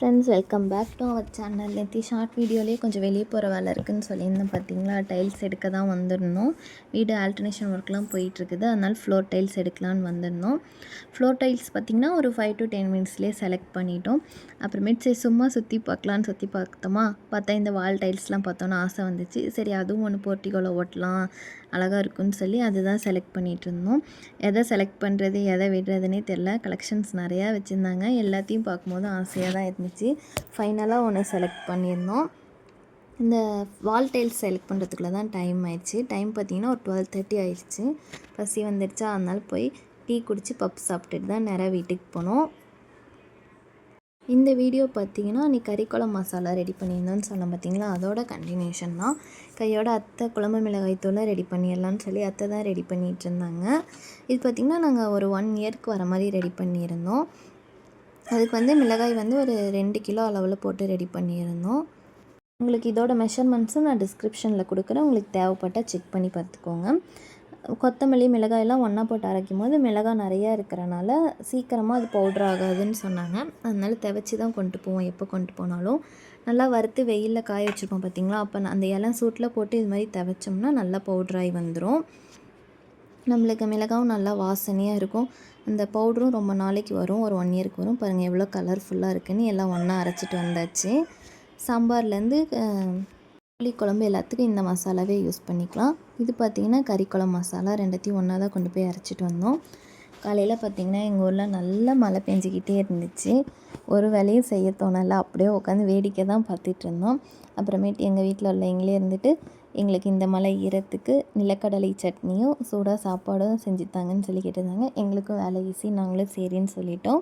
Friends welcome back to our channel நேற்று short வீடியோலேயே கொஞ்சம் வெளியே போகிற வேலை இருக்குதுன்னு சொல்லியிருந்தேன் பார்த்தீங்களா டைல்ஸ் எடுக்க தான் வந்திருந்தோம். வீடு ஆல்டர்னேஷன் ஒர்க்லாம் போயிட்டுருக்குது. அதனால் ஃப்ளோர் டைல்ஸ் எடுக்கலான்னு வந்திருந்தோம். ஃப்ளோர் டைல்ஸ் பார்த்திங்கன்னா ஒரு ஃபைவ் டு டென் மினிட்ஸ்லேயே செலக்ட் பண்ணிட்டோம். அப்புறமேட்டு சரி சும்மா சுற்றி பார்க்கலான்னு சுற்றி பார்த்தோமா? பார்த்தா இந்த வால் டைல்ஸ்லாம் பார்த்தோன்னா ஆசை வந்துச்சு. சரி அதுவும் ஒன்று போர்ட்டிகோவில் ஓட்டலாம் அழகாக இருக்குன்னு சொல்லி அதுதான் செலக்ட் பண்ணிகிட்டு இருந்தோம் எதை செலக்ட் பண்ணுறது எதை விடுறதுனே தெரில கலெக்ஷன்ஸ் நிறையா வச்சுருந்தாங்க. எல்லாத்தையும் பார்க்கும்போது ஆசையாக தான் இருந்துச்சு. ஃபைனலாக ஒன்று செலக்ட் பண்ணியிருந்தோம். இந்த வால் டைல்ஸ் செலக்ட் பண்ணுறதுக்குள்ள தான் டைம் ஆயிடுச்சு. டைம் பார்த்திங்கன்னா ஒரு டுவெல் தேர்ட்டி ஆயிடுச்சு. பசி வந்துடுச்சா அதனால் போய் டீ குடித்து பப் சாப்பிட்டுட்டு தான் நேராக வீட்டுக்கு போனோம். இந்த வீடியோ பார்த்தீங்கன்னா நீ கறிக்குழம்பு மசாலா ரெடி பண்ணியிருந்தோன்னு சொன்னேன் பார்த்தீங்களா? அதோட கண்டினியூஷன் தான். கையோட அத்தை குழம்பு மிளகாய்த்தூளை ரெடி பண்ணிடலான்னு சொல்லி அத்தை தான் ரெடி பண்ணிகிட்டு இருந்தாங்க. இது பார்த்திங்கன்னா நாங்கள் ஒரு ஒன் இயர்க்கு வர மாதிரி ரெடி பண்ணியிருந்தோம். அதுக்கு வந்து மிளகாய் வந்து ஒரு ரெண்டு கிலோ அளவில் போட்டு ரெடி பண்ணியிருந்தோம். உங்களுக்கு இதோட மெஷர்மெண்ட்ஸும் நான் டிஸ்கிரிப்ஷனில் கொடுக்குறேன். உங்களுக்கு தேவைப்பட்டால் செக் பண்ணி பார்த்துக்கோங்க. கொத்தமல்லி மிளகாயெல்லாம் ஒன்றா போட்டு அரைக்கும் போது மிளகாய் நிறையா இருக்கிறனால சீக்கிரமாக அது பவுட்ரு ஆகாதுன்னு சொன்னாங்க. அதனால் தேவைச்சி தான் கொண்டு போவோம். எப்போ கொண்டு போனாலும். நல்லா வறுத்து வெயிலில் காய வச்சுருப்போம் பார்த்திங்களா அப்போ அந்த இலம் சூட்டில் போட்டு இது மாதிரி துவைச்சோம்னா நல்லா பவுட்ராகி வந்துடும் நம்மளுக்கு மிளகாவும் நல்லா வாசனையாக இருக்கும். அந்த பவுடரும் ரொம்ப நாளைக்கு வரும் ஒரு ஒன் இயருக்கு வரும். பாருங்கள் எவ்வளோ கலர்ஃபுல்லாக இருக்குதுன்னு எல்லாம் ஒன்றா அரைச்சிட்டு வந்தாச்சு. சாம்பார்லேருந்து புளி குழம்பு எல்லாத்துக்கும் இந்த மசாலாவே யூஸ் பண்ணிக்கலாம். இது பார்த்திங்கன்னா கறி குழம்பு மசாலா ரெண்டத்தையும் ஒன்றா தான் கொண்டு போய் அரைச்சிட்டு வந்தோம். காலையில் பார்த்திங்கன்னா எங்கள் ஊரில் நல்ல மழை பெஞ்சிக்கிட்டே இருந்துச்சு. ஒரு வேலையும் செய்ய தோணலை. அப்படியே உட்காந்து வேடிக்கை தான் பார்த்துட்டு இருந்தோம். அப்புறமேட்டு எங்கள் வீட்டில் உள்ளவங்களே இருந்துட்டு எங்களுக்கு இந்த மழை ஈரத்துக்கு நிலக்கடலை சட்னியும் சூடாக சாப்பாடும் செஞ்சுத்தாங்கன்னு சொல்லி கேட்டிருந்தாங்க எங்களுக்கும் வேலை ஈஸி நாங்களும் சரின்னு சொல்லிட்டோம்.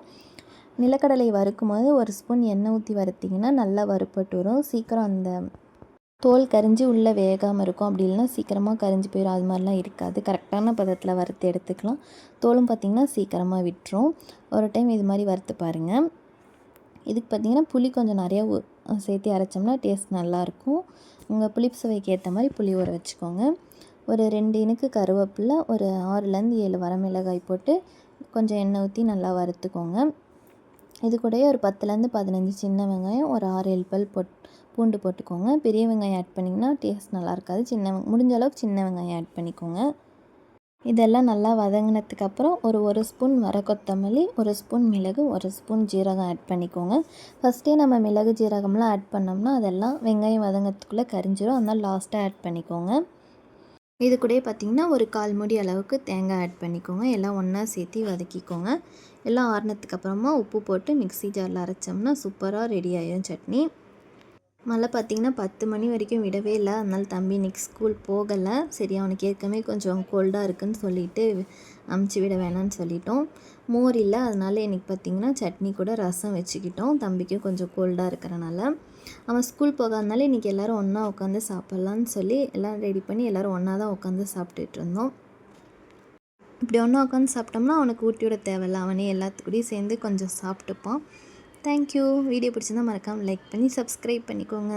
நிலக்கடலை வறுக்கும் போது ஒரு ஸ்பூன் எண்ணெய் ஊற்றி வறுத்திங்கன்னா நல்லா வறுப்பட்டு வரும். சீக்கிரம் அந்த தோல் கரிஞ்சு உள்ளே வேகாமல் இருக்கும். அப்படி இல்லைனா சீக்கிரமாக கரிஞ்சு போயிடும் அது மாதிரிலாம் இருக்காது. கரெக்டான பதத்தில் வறுத்து எடுத்துக்கலாம். தோலும் பார்த்திங்கன்னா சீக்கிரமாக விட்டுரும். ஒரு டைம் இது மாதிரி வறுத்து பாருங்கள் இதுக்கு பார்த்திங்கன்னா புளி கொஞ்சம் நிறையா சேர்த்து அரைச்சோம்னா டேஸ்ட் நல்லாயிருக்கும். உங்கள் புளிப்பு சுவைக்கு ஏற்ற மாதிரி புளி ஊற வச்சுக்கோங்க. ஒரு ரெண்டு இனுக்கு கருவேப்பில்லை ஒரு ஆறுலேருந்து ஏழு வரமிளகாய் போட்டு கொஞ்சம் எண்ணெய் ஊற்றி நல்லா வறுத்துக்கோங்க. இது கூடயே ஒரு பத்துலேருந்து பதினஞ்சு சின்ன வெங்காயம் ஒரு ஆறு ஏழு பல் போட் பூண்டு போட்டுக்கோங்க. பெரிய வெங்காயம் ஆட் பண்ணிங்கன்னா டேஸ்ட் நல்லா இருக்காது சின்ன முடிஞ்ச அளவுக்கு சின்ன வெங்காயம் ஆட் பண்ணிக்கோங்க. இதெல்லாம் நல்லா வதங்கினதுக்கப்புறம் ஒரு ஒரு ஸ்பூன் வர கொத்தமல்லி ஒரு ஸ்பூன் மிளகு ஒரு ஸ்பூன் ஜீரகம் ஆட் பண்ணிக்கோங்க. ஃபஸ்ட்டே நம்ம மிளகு ஜீரகம்லாம் ஆட் பண்ணோம்னா அதெல்லாம் வெங்காயம் வதங்கிறதுக்குள்ளே கரிஞ்சிடும் அதனால் லாஸ்ட்டாக ஆட் பண்ணிக்கோங்க. இது கூட பார்த்திங்கன்னா ஒரு கால் மூடி அளவுக்கு தேங்காய் ஆட் பண்ணிக்கோங்க. எல்லாம் ஒன்றா சேர்த்து வதக்கிக்கோங்க. எல்லாம் ஆறுனதுக்கு அப்புறமா உப்பு போட்டு மிக்ஸி ஜாரில் அரைச்சோம்னா சூப்பராக ரெடி ஆயிடும் சட்னி. மழை பார்த்திங்கன்னா பத்து மணி வரைக்கும் விடவே இல்லை. அதனால் தம்பி இன்றைக்கி ஸ்கூல் போகலை. சரி அவனுக்கு ஏற்கனவே கொஞ்சம் கோல்டாக இருக்குன்னு சொல்லிவிட்டு அமுச்சு விட வேணாம்னு சொல்லிட்டோம். மோர் இல்லை அதனால் இன்றைக்கி பார்த்திங்கன்னா சட்னி கூட ரசம் வச்சுக்கிட்டோம். தம்பிக்கும் கொஞ்சம் கோல்டாக இருக்கிறனால. அவன் ஸ்கூல் போகாதனால இன்றைக்கி எல்லோரும் ஒன்றா உட்காந்து சாப்பிட்லான்னு சொல்லி எல்லாம் ரெடி பண்ணி எல்லோரும் ஒன்றா தான் உட்காந்து சாப்பிட்டுட்டு இருந்தோம். இப்படி ஒன்றா உட்காந்து சாப்பிட்டோம்னா அவனுக்கு ஊட்டி விட தேவையில்ல. அவனே எல்லாத்துக்கூடையும் சேர்ந்து கொஞ்சம் சாப்பிட்டுப்பான். தேங்க்யூ. வீடியோ பிடிச்சிருந்தா மறக்காமல் லைக் பண்ணி சப்ஸ்கிரைப் பண்ணிக்கோங்க.